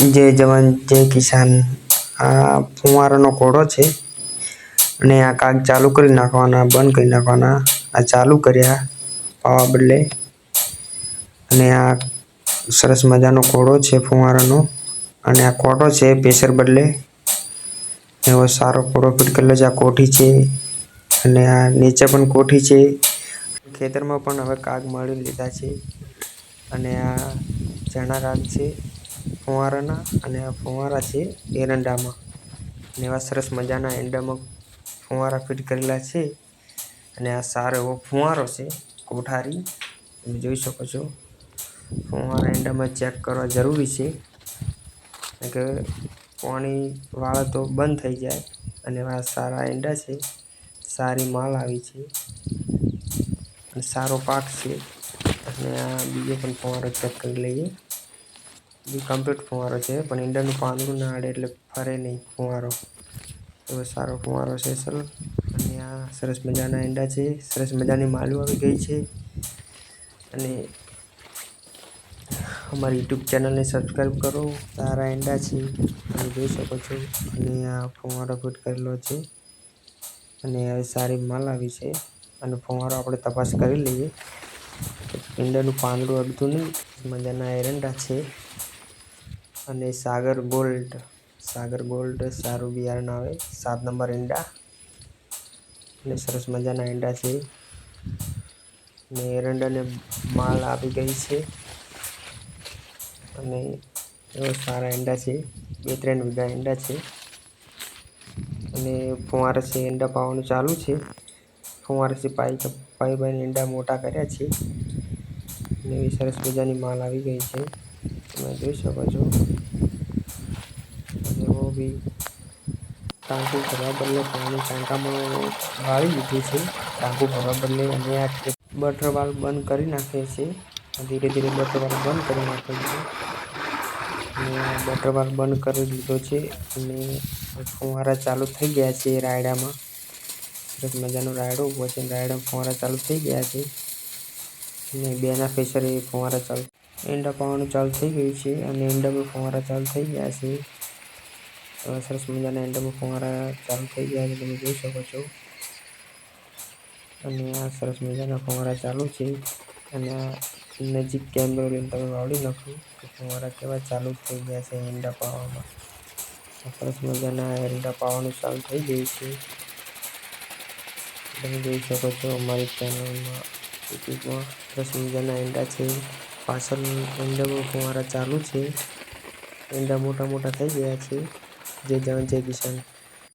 જય જવાન જય કિસાન, આ ફુવારાનો કોડો છે. અને આ કાગ ચાલુ કરી નાખવાના, બંધ કરી નાખવાના. આ ચાલુ કર્યા પાવા બદલે. અને આ સરસ મજાનો કોડો છે ફુવારાનો. અને આ કોટો છે પ્રેશર બદલે. એવો સારો કોડો ફિટ કરેલો છે. આ કોઠી છે. અને આ નીચે પણ કોઠી છે. ખેતરમાં પણ હવે કાગ મળી લીધા છે. અને આ ચણા કાગ છે. ફુવારાના અને આ ફુવારા છે એરંડામાં. અને એવા સરસ મજાના એંડામાં ફુવારા ફિટ કરેલા છે. અને આ સારો એવો ફુવારો છે, કોઠારી. તમે જોઈ શકો છો. ફુવારા એંડામાં ચેક કરવા જરૂરી છે. કે પાણી વાળો તો બંધ થઈ જાય અને એવા સારા એંડા છે. સારી માલ આવી છે. અને સારો પાક છે. અને આ બીજો પણ ફુવારો ચેક કરી લઈએ. બી કમ્પ્લીટ ફુવારો છે, પણ ઈંડાનું પાંદડું ના અડે એટલે ફરે નહીં ફુવારો. એવો સારો ફુવારો છે સર અને આ સરસ મજાના ઈંડા છે, સરસ મજાની માલું આવી ગઈ છે. અને અમારી યુટ્યુબ ચેનલને સબસ્ક્રાઈબ કરો, સારા ઈંડા છે, તમે જોઈ શકો છો. અને આ ફુવારો ફિટ કરેલો છે. અને હવે સારી માલ આવી છે. અને ફુવારો આપણે તપાસ કરી લઈએ. ઈંડાનું પાંદડું અડધું નહીં, મજાના એરંડા છે. અને સાગર ગોલ્ડ સાગર ગોલ્ડ, સારું બિયારણ આવે, સાત નંબર ઈંડા. અને સરસ મજાના ઈંડા છે. અને એરંડાને માલ આવી ગઈ છે. અને એવા સારા ઈંડા છે. બે ત્રણ વીઘા ઈંડા છે. અને ફુવારા છે, ઈંડા પાવાનું ચાલુ છે. ફુવારસી પાઈ પાઈ ભાઈને ઈંડા મોટા કર્યા છે. અને એવી સરસ મજાની માલ આવી ગઈ છે. તમે જોઈ શકો છો. એવો બી ટાંકું ભરવા બદલે પાણી ટાંકામાં વાળી દીધું છે. ટાંકું ભરવા બદલે અમે આ બટર વાલ બંધ કરી નાખે છે. ધીરે ધીરે બટર વાલ બંધ કરી નાખે છે. અને બટર વાલ બંધ કરી દીધો છે અને ફુવારા ચાલુ થઈ ગયા છે રાયડામાં. સરસ મજાનો રાયડો ઊભો છે રાયડામાં ફુવારા ચાલુ થઈ ગયા છે. અને બેના ફેસરે ફુવારા ચાલુ ઈંડા પાવાનું ચાલુ થઈ ગયું છે અને એંડામાં ફુવારા ચાલુ થઈ ગયા છે. સરસ મજાના એંડામાં ફુવારા ચાલુ થઈ ગયા છે, તમે જોઈ શકો છો. અને આ સરસ મજાના ફુવારા ચાલુ છે અને નજીક કેમેરો લઈને તમે વાવડી નાખો કે ફુવારા કેવા ચાલુ થઈ ગયા છે એંડા પાવામાં. સરસ મજાના ઈંડા પાવાનું ચાલુ થઈ ગયું છે. તમે જોઈ શકો છો અમારી ચેનલમાં સરસ મજાના ઈંડા છે. પાછળ ઈંડામાં ફુવારા ચાલુ છે. ઈંડા મોટા મોટા થઈ ગયા છે. જય જવાન, જય કિસાન.